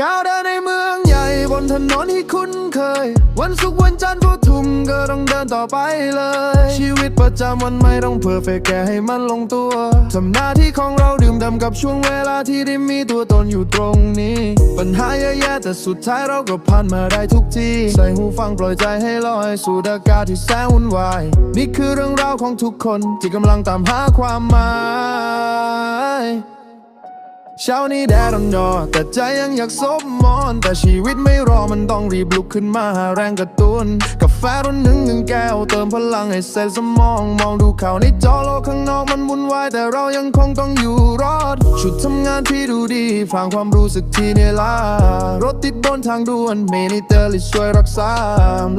ก้าวเดินในเมืองใหญ่บนถนนที่คุ้นเคย วันศุกร์วันจันทร์พุทุ่มก็ต้องเดินต่อไปเลย ชีวิตประจำวันไม่ต้องเพอร์เฟกแค่ให้มันลงตัวทำหน้าที่ของเราดื่มด่ำกับช่วงเวลาที่ได้มีตัวตนอยู่ตรงนี้ ปัญหาเยอะแยะแต่สุดท้ายเราก็ผ่านมาได้ทุกทีใส่หูฟังปล่อยใจให้ลอยสู่อากาศที่แสนวุ่นวาย นี่คือเรื่องราวของทุกคนที่กำลังตามหาความหมาย เช้านี้แดดร้อนยอแต่ใจยังอยากซบมอน แต่ชีวิตไม่รอมันต้องรีบลุกขึ้นมาหาแรงกระตุ้นาแฟร้อนหนึ่งหนึ่งแก้วเติมพลังให้เซลล์สมอง มองดูข่าวในจอโลกข้างนอกมันวุ่นวาย แต่เรายังคงต้องอยู่รอด ชุดทำงานที่ดูดีฟังความรู้สึกที่เหนี่อยล้ารถติดบนทางด่วนเมนิเตอร์ลิช่วยรักษา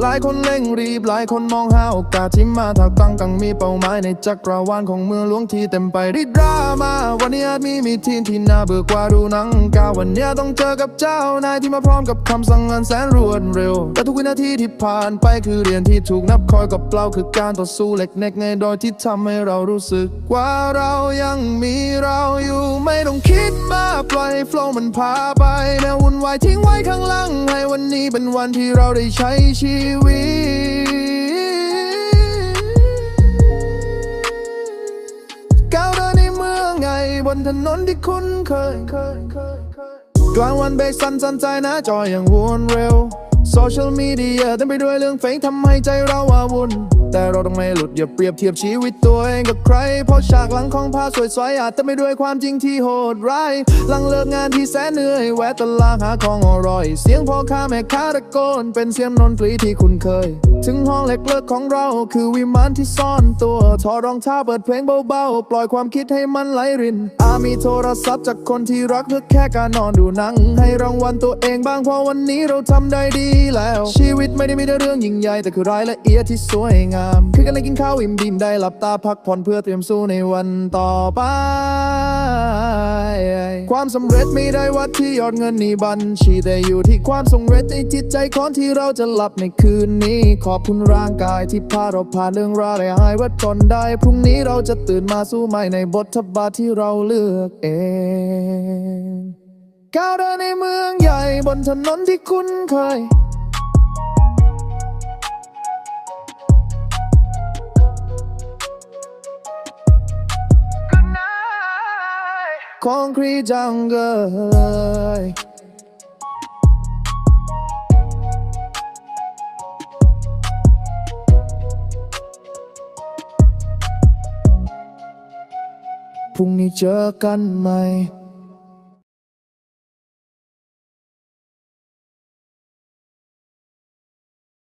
หลายคนเร่งรีบ หลายคนมองหาโอกาสที่มาถ้าตั้งกังมีเป้าหมายในจักรวาลของเมืองหลวงที่เต็มไปด้วยดราม่าวันนี้อาจมีมีทีมที่น่าเบื่อกว่าดูหนังกาววันนี้ต้องเจอกับเจ้านายที่มาพร้อมกับคำสั่งงานแสนรวดเร็ว แต่ทุกวินาทีที่ผ่านไปคือเรียนที่ถูกนับคอยกับเปล่าคือการต่อสู้เล็กเน็กในโดยที่ทำให้เรารู้สึก ว่าเรายังมีเราอยู่ไม่ต้องคิดมากปล่อยโฟล์มันพาไปแนววุ่นวายทิ้งไว้ข้างหลังให้วันนี้เป็นวันที่เราได้ใช้ชีวิตก้าวเดินในเมืองไงบนถนนที่คุ้นเคยกลางวันเบรกสันสันใจนะจออย่างวนเร็ว โซเชียลมีเดียเต็มไปด้วยเรื่องเฟกทำให้ใจเราวาวุ่น แต่เราต้องไม่หลุดอย่าเปรียบเทียบชีวิตตัวเองกับใคร เพราะฉากหลังของภาพสวยๆอาจเต็มไปด้วยความจริงที่โหดร้ายหลังเลิกงานที่แสนเหนื่อยแวะตลาดหาของอร่อย เสียงพ่อค้าแม่ค้าตะโกน เป็นเสียงดนตรีที่คุ้นเคย ถึงห้องเล็กๆของเราคือวิมานที่ซ่อนตัวถอดรองเท้าเปิดเพลงเบาๆ ปล่อยความคิดให้มันไหลริน อามีโทรศัพท์จากคนที่รักเพื่อแค่การนอนดูหนัง ให้รางวัลตัวเองบ้างเพราะวันนี้เราทำได้ดีแล้ว ชีวิตไม่ได้มีแต่เรื่องยิ่งใหญ่แต่คือรายละเอียดที่สวยงามคือการได้กินข้าวอิ่มบินได้หลับตาพักผ่อนเพื่อเตรียมสู้ในวันต่อไป ความสำเร็จไม่ได้วัดที่ยอดเงินในบัญชีแต่อยู่ที่ความสำเร็จในจิตใจของที่เราจะหลับในคืนนี้ ขอบคุณร่างกายที่พาเราผ่านเรื่องราวได้หายวัดจนได้พรุ่งนี้เราจะตื่นมาสู้ใหม่ในบทบาทที่เราเลือกเองก้าวเดินในเมืองใหญ่บนถนนที่คุ้นเคย concrete jungle พรุ่งนี้เจอกันใหม่